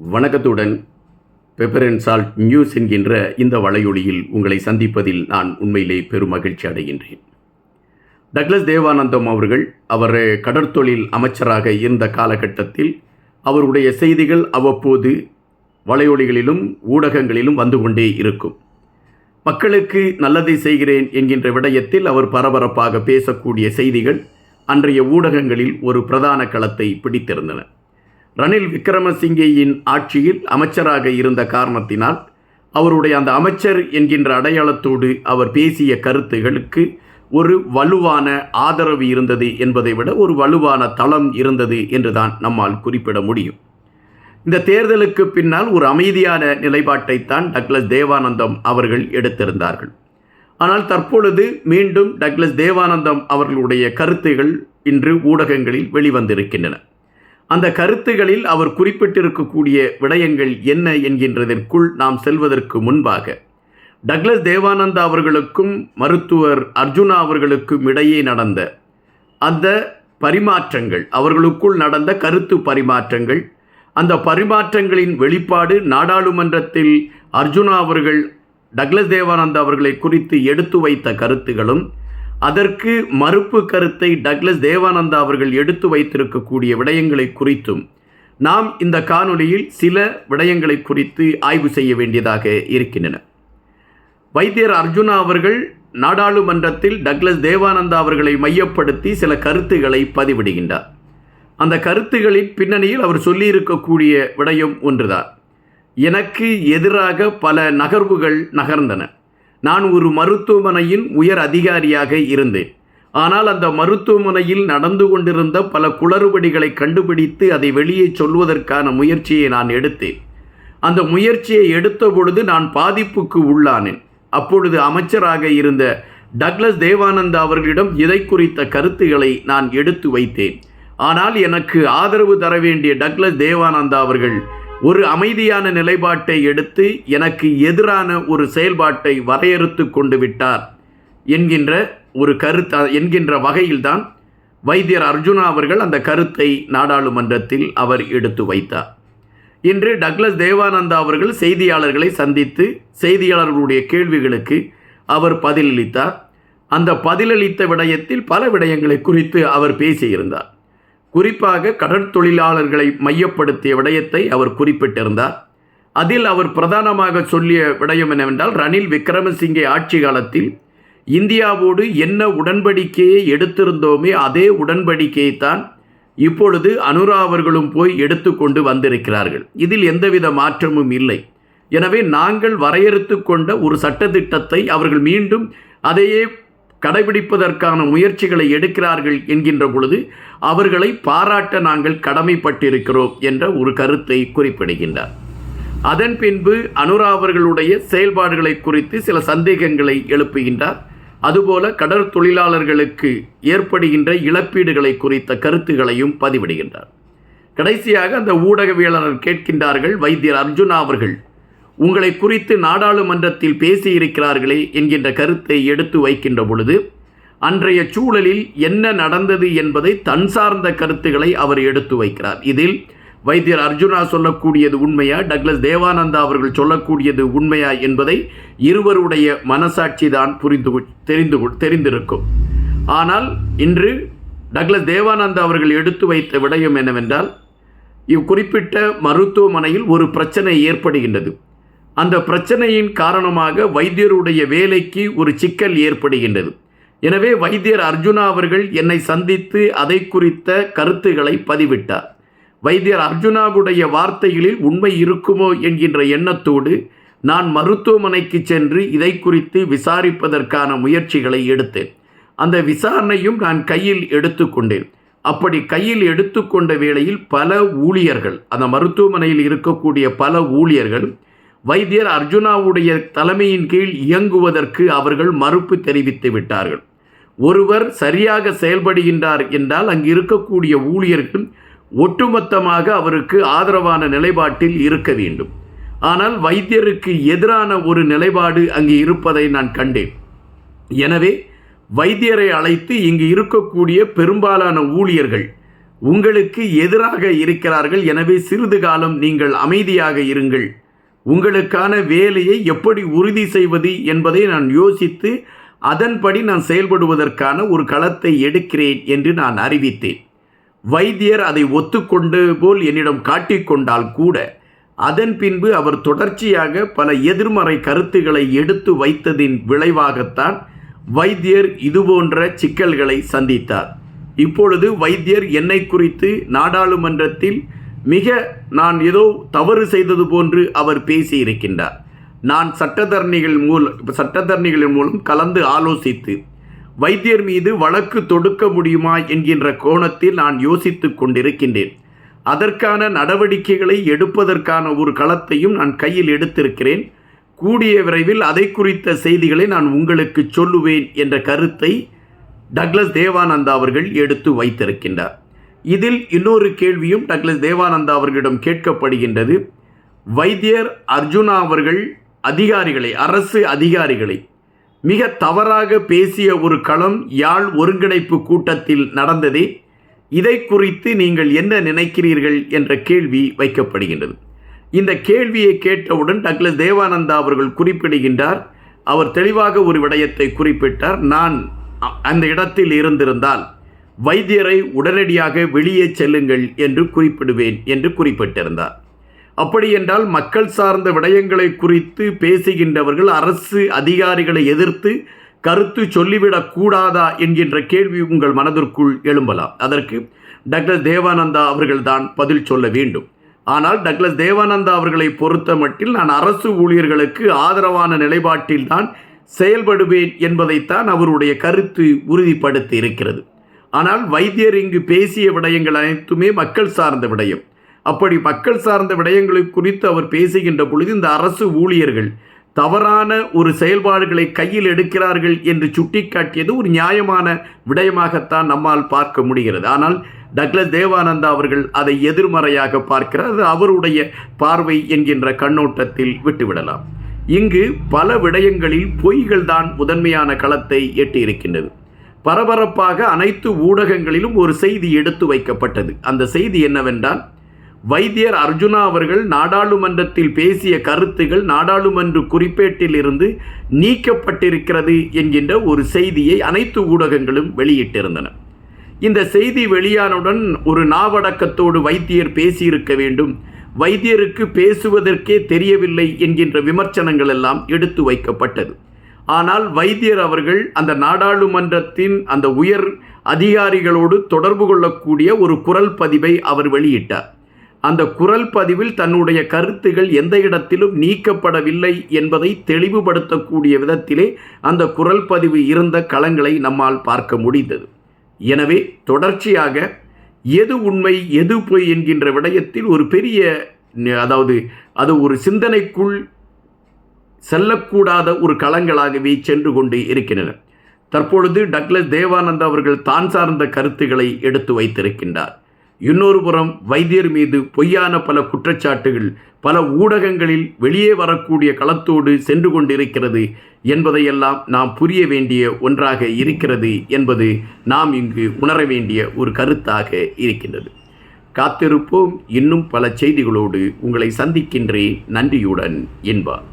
வணக்கத்துடன் pepper and salt news என்கின்ற இந்த வலையொலியில் உங்களை சந்திப்பதில் நான் உண்மையிலே பெரும் மகிழ்ச்சி அடைகின்றேன். டக்ளஸ் தேவானந்தம் அவர்கள் அவர் கடற்தொழில் அமைச்சராக இருந்த காலகட்டத்தில் அவருடைய செய்திகள் அவ்வப்போது வலையொலிகளிலும் ஊடகங்களிலும் வந்து கொண்டே இருக்கும். மக்களுக்கு நல்லதை செய்கிறேன் என்கின்ற விடயத்தில் அவர் பரபரப்பாக பேசக்கூடிய செய்திகள் அன்றைய ஊடகங்களில் ஒரு பிரதான களத்தை பிடித்திருந்தன. ரணில் விக்ரமசிங்கேயின் ஆட்சியில் அமைச்சராக இருந்த காரணத்தினால் அவருடைய அந்த அமைச்சர் என்கின்ற அடையாளத்தோடு அவர் பேசிய கருத்துகளுக்கு ஒரு வலுவான ஆதரவு இருந்தது என்பதை விட ஒரு வலுவான தளம் இருந்தது என்றுதான் நம்மால் குறிப்பிட முடியும். இந்த தேர்தலுக்கு பின்னால் ஒரு அமைதியான நிலைப்பாட்டைத்தான் டக்ளஸ் தேவானந்தம் அவர்கள் எடுத்திருந்தார்கள். ஆனால் தற்பொழுது மீண்டும் டக்ளஸ் தேவானந்தம் அவர்களுடைய கருத்துகள் இன்று ஊடகங்களில் வெளிவந்திருக்கின்றன. அந்த கருத்துகளில் அவர் குறிப்பிட்டிருக்கக்கூடிய விடயங்கள் என்ன என்கின்றதற்குள் நாம் செல்வதற்கு முன்பாக டக்ளஸ் தேவானந்தா அவர்களுக்கும் மருத்துவர் அர்ஜுனா அவர்களுக்கும் இடையே நடந்த அந்த பரிமாற்றங்கள் அவர்களுக்குள் நடந்த கருத்து பரிமாற்றங்கள் அந்த பரிமாற்றங்களின் வெளிப்பாடு நாடாளுமன்றத்தில் அர்ஜுனா அவர்கள் டக்ளஸ் தேவானந்தா அவர்களை குறித்து எடுத்து வைத்த கருத்துகளும் அதற்கு மறுப்பு கருத்தை டக்ளஸ் தேவானந்தா அவர்கள் எடுத்து வைத்திருக்கக்கூடிய விடயங்களை குறித்தும் நாம் இந்த காணொலியில் சில விடயங்களை குறித்து ஆய்வு செய்ய வேண்டியதாக இருக்கின்றன. வைத்தியர் அர்ஜுனா அவர்கள் நாடாளுமன்றத்தில் டக்ளஸ் தேவானந்தா அவர்களை மையப்படுத்தி சில கருத்துக்களை பதிவிடுகின்றார். அந்த கருத்துகளின் பின்னணியில் அவர் சொல்லியிருக்கக்கூடிய விடயம் ஒன்றுதான். எனக்கு எதிராக பல நகர்வுகள் நகர்ந்தன. நான் ஒரு மருத்துவமனையின் உயர் அதிகாரியாக இருந்தேன். ஆனால் அந்த மருத்துவமனையில் நடந்து கொண்டிருந்த பல குளறுபடிகளை கண்டுபிடித்து அதை வெளியே சொல்வதற்கான முயற்சியை நான் எடுத்தேன். அந்த முயற்சியை எடுத்த பொழுது நான் பாதிப்புக்கு உள்ளானேன். அப்பொழுது அமைச்சராக இருந்த டக்ளஸ் தேவானந்தா அவர்களிடம் இதை குறித்த கருத்துக்களை நான் எடுத்து வைத்தேன். ஆனால் எனக்கு ஆதரவு தர வேண்டிய டக்ளஸ் தேவானந்தா அவர்கள் ஒரு அமைதியான நிலைப்பாட்டை எடுத்து எனக்கு எதிரான ஒரு செயல்பாட்டை வரையறுத்து கொண்டு விட்டார் என்கின்ற ஒரு கருத்து என்கின்ற வகையில்தான் வைத்தியர் அர்ஜுனா அவர்கள் அந்த கருத்தை நாடாளுமன்றத்தில் அவர் எடுத்து வைத்தார். இன்று டக்ளஸ் தேவானந்தா அவர்கள் செய்தியாளர்களை சந்தித்து செய்தியாளர்களுடைய கேள்விகளுக்கு அவர் பதிலளித்தார். அந்த பதிலளித்த விடயத்தில் பல விடயங்களை குறித்து அவர் பேசியிருந்தார். குறிப்பாக கடற்தொழிலாளர்களை மையப்படுத்திய விடயத்தை அவர் குறிப்பிட்டிருந்தார். அதில் அவர் பிரதானமாக சொல்லிய விடயம் என்னவென்றால் ரணில் விக்ரமசிங்கே ஆட்சி காலத்தில் இந்தியாவோடு என்ன உடன்படிக்கையை எடுத்திருந்தோமே அதே உடன்படிக்கையைத்தான் இப்பொழுது அனுரா அவர்களும் போய் எடுத்துக்கொண்டு வந்திருக்கிறார்கள். இதில் எந்தவித மாற்றமும் இல்லை. எனவே நாங்கள் வரையறுத்து கொண்ட ஒரு சட்டத்திட்டத்தை அவர்கள் மீண்டும் அதையே கடைபிடிப்பதற்கான முயற்சிகளை எடுக்கிறார்கள் என்கின்ற பொழுது அவர்களை பாராட்ட நாங்கள் கடமைப்பட்டிருக்கிறோம் என்ற ஒரு கருத்தை குறிப்பிடுகின்றார். அதன் பின்பு அனுரா அவர்களுடைய செயல்பாடுகளை குறித்து சில சந்தேகங்களை எழுப்புகின்றார். அதுபோல கடற் தொழிலாளர்களுக்கு ஏற்படுகின்ற இழப்பீடுகளை குறித்த கருத்துகளையும் பதிவிடுகின்றார். கடைசியாக அந்த ஊடகவியலாளர் கேட்கின்றார்கள் வைத்தியர் அர்ஜுனா அவர்கள் உங்களை குறித்து நாடாளுமன்றத்தில் பேசியிருக்கிறார்களே என்கின்ற கருத்தை எடுத்து வைக்கின்ற பொழுது அன்றைய சூழலில் என்ன நடந்தது என்பதை தன் சார்ந்த கருத்துக்களை அவர் எடுத்து வைக்கிறார். இதில் வைத்தியர் அர்ஜுனா சொல்லக்கூடியது உண்மையா டக்ளஸ் தேவானந்தா அவர்கள் சொல்லக்கூடியது உண்மையா என்பதை இருவருடைய மனசாட்சி தான் புரிந்து தெரிந்து தெரிந்திருக்கும். ஆனால் இன்று டக்ளஸ் தேவானந்தா அவர்கள் எடுத்து வைத்த விடயம் என்னவென்றால் இவ்குறிப்பிட்ட மருத்துவமனையில் ஒரு பிரச்சனை ஏற்படுகின்றது. அந்த பிரச்சனையின் காரணமாக வைத்தியருடைய வேலைக்கு ஒரு சிக்கல் ஏற்படுகின்றது. எனவே வைத்தியர் அர்ஜுனா அவர்கள் என்னை சந்தித்து அதை குறித்த கருத்துக்களை பதிவிட்டார். வைத்தியர் அர்ஜுனாவுடைய வார்த்தைகளில் உண்மை இருக்குமோ என்கின்ற எண்ணத்தோடு நான் மருத்துவமனைக்கு சென்று இதை குறித்து விசாரிப்பதற்கான முயற்சிகளை எடுத்தேன். அந்த விசாரணையும் நான் கையில் எடுத்துக்கொண்டேன். அப்படி கையில் எடுத்துக்கொண்ட வேளையில் பல ஊழியர்கள் அந்த மருத்துவமனையில் இருக்கக்கூடிய பல ஊழியர்கள் வைத்தியர் அர்ஜுனாவுடைய தலைமையின் கீழ் இயங்குவதற்கு அவர்கள் மறுப்பு தெரிவித்து விட்டார்கள். ஒருவர் சரியாக செயல்படுகின்றார் என்றால் அங்கு இருக்கக்கூடிய ஊழியர்கள் ஒட்டுமொத்தமாக அவருக்கு ஆதரவான நிலைப்பாட்டில் இருக்க வேண்டும். ஆனால் வைத்தியருக்கு எதிரான ஒரு நிலைப்பாடு அங்கு இருப்பதை நான் கண்டேன். எனவே வைத்தியரை அழைத்து இங்கு இருக்கக்கூடிய பெரும்பாலான ஊழியர்கள் உங்களுக்கு எதிராக இருக்கிறார்கள். எனவே சிறிது காலம் நீங்கள் அமைதியாக இருங்கள். உங்களுக்கான வேலையை எப்படி உறுதி செய்வது என்பதை நான் யோசித்து அதன்படி நான் செயல்படுவதற்கான ஒரு களத்தை எடுக்கிறேன் என்று நான் அறிவித்தேன். வைத்தியர் அதை ஒத்துக்கொண்டு போல் என்னிடம் காட்டிக்கொண்டால் கூட அதன் பின்பு அவர் தொடர்ச்சியாக பல எதிர்மறை கருத்துக்களை எடுத்து வைத்ததின் விளைவாகத்தான் வைத்தியர் இதுபோன்ற சிக்கல்களை சந்தித்தார். இப்பொழுது வைத்தியர் என்னை குறித்து நாடாளுமன்றத்தில் மிக நான் ஏதோ தவறு செய்தது போன்று அவர் பேசியிருக்கின்றார். நான் சட்டத்தரணிகள் மூலம் சட்டத்தரணிகளின் மூலம் கலந்து ஆலோசித்து வைத்தியர் மீது வழக்கு தொடுக்க முடியுமா என்கின்ற கோணத்தில் நான் யோசித்துக் கொண்டிருக்கின்றேன். அதற்கான நடவடிக்கைகளை எடுப்பதற்கான ஒரு களத்தையும் நான் கையில் எடுத்திருக்கிறேன். கூடிய விரைவில் அதை குறித்த செய்திகளை நான் உங்களுக்கு சொல்லுவேன் என்ற கருத்தை டக்ளஸ் தேவானந்தா அவர்கள் எடுத்து வைத்திருக்கின்றார். இதில் இன்னொரு கேள்வியும் டக்ளஸ் தேவானந்தா அவர்களிடம் கேட்கப்படுகின்றது. வைத்தியர் அர்ஜுனா அவர்கள் அதிகாரிகளை அரசு அதிகாரிகளை மிக தவறாக பேசிய ஒரு களம் யாழ் ஒருங்கிணைப்பு கூட்டத்தில் நடந்ததே. இதை குறித்து நீங்கள் என்ன நினைக்கிறீர்கள் என்ற கேள்வி வைக்கப்படுகின்றது. இந்த கேள்வியை கேட்டவுடன் டக்ளஸ் தேவானந்தா அவர்கள் குறிப்பிடுகின்றார். அவர் தெளிவாக ஒரு விடயத்தை குறிப்பிட்டார். நான் அ- அந்த இடத்தில் இருந்திருந்தால் வைத்தியரை உடனடியாக வெளியே செல்லுங்கள் என்று குறிப்பிடுவேன் என்று குறிப்பிட்டிருந்தார். அப்படி என்றால் மக்கள் சார்ந்த விடயங்களை குறித்து பேசுகின்றவர்கள் அரசு அதிகாரிகளை எதிர்த்து கருத்து சொல்லிவிடக் கூடாதா என்கின்ற கேள்வி உங்கள் மனதிற்குள் எழும்பலாம். அதற்கு டாக்டர் தேவானந்தா அவர்கள்தான் பதில் சொல்ல வேண்டும். ஆனால் டக்ளஸ் தேவானந்தா அவர்களை பொறுத்த மட்டில் நான் அரசு ஊழியர்களுக்கு ஆதரவான நிலைப்பாட்டில்தான் செயல்படுவேன் என்பதைத்தான் அவருடைய கருத்து உறுதிப்படுத்தி இருக்கிறது. ஆனால் வைத்தியர் இங்கு பேசிய விடயங்கள் அனைத்துமே மக்கள் சார்ந்த விடயம். அப்படி மக்கள் சார்ந்த விடயங்களை குறித்து அவர் பேசுகின்ற பொழுது இந்த அரசு ஊழியர்கள் தவறான ஒரு செயல்பாடுகளை கையில் எடுக்கிறார்கள் என்று சுட்டிக்காட்டியது ஒரு நியாயமான விடயமாகத்தான் நம்மால் பார்க்க முடிகிறது. ஆனால் டக்ளஸ் தேவானந்தா அவர்கள் அதை எதிர்மறையாக பார்க்கிறார். அது அவருடைய பார்வை என்கின்ற கண்ணோட்டத்தில் விட்டுவிடலாம். இங்கு பல விடயங்களில் பொய்கள் தான் முதன்மையான களத்தை எட்டியிருக்கின்றது. பரபரப்பாக அனைத்து ஊடகங்களிலும் ஒரு செய்தி எடுத்து வைக்கப்பட்டது. அந்த செய்தி என்னவென்றால் வைத்தியர் அர்ஜுனா அவர்கள் நாடாளுமன்றத்தில் பேசிய கருத்துகள் நாடாளுமன்ற குறிப்பேட்டில் இருந்து நீக்கப்பட்டிருக்கிறது என்கின்ற ஒரு செய்தியை அனைத்து ஊடகங்களும் வெளியிட்டிருந்தன. இந்த செய்தி வெளியானவுடன் ஒரு நாவடக்கத்தோடு வைத்தியர் பேசியிருக்க வேண்டும். வைத்தியருக்கு பேசுவதற்கே தெரியவில்லை என்கின்ற விமர்சனங்கள் எல்லாம் எடுத்து வைக்கப்பட்டது. ஆனால் வைத்தியர் அவர்கள் அந்த நாடாளுமன்றத்தின் அந்த உயர் அதிகாரிகளோடு தொடர்பு கொள்ளக்கூடிய ஒரு குரல் பதிவை அவர் வெளியிட்டார். அந்த குரல் பதிவில் தன்னுடைய கருத்துகள் எந்த இடத்திலும் நீக்கப்படவில்லை என்பதை தெளிவுபடுத்தக்கூடிய விதத்திலே அந்த குரல் பதிவு இருந்த களங்களை நம்மால் பார்க்க முடிந்தது. எனவே தொடர்ச்சியாக எது உண்மை எது பொய் என்கின்ற விடயத்தில் ஒரு பெரிய அதாவது அது ஒரு சிந்தனைக்குள் செல்லக்கூடாத ஒரு களங்களாகவே சென்று கொண்டு இருக்கின்றன. தற்பொழுது டக்ளஸ் தேவானந்தா அவர்கள் தான் சார்ந்த கருத்துக்களை எடுத்து வைத்திருக்கின்றார். இன்னொரு புறம் வைத்தியர் மீது பொய்யான பல குற்றச்சாட்டுகள் பல ஊடகங்களில் வெளியே வரக்கூடிய களத்தோடு சென்று கொண்டிருக்கிறது என்பதையெல்லாம் நாம் புரிய வேண்டிய ஒன்றாக இருக்கிறது என்பது நாம் இங்கு உணர வேண்டிய ஒரு கருத்தாக இருக்கின்றது. காத்திருப்போம். இன்னும் பல செய்திகளோடு உங்களை சந்திக்கின்றேன். நன்றியுடன் என்பார்.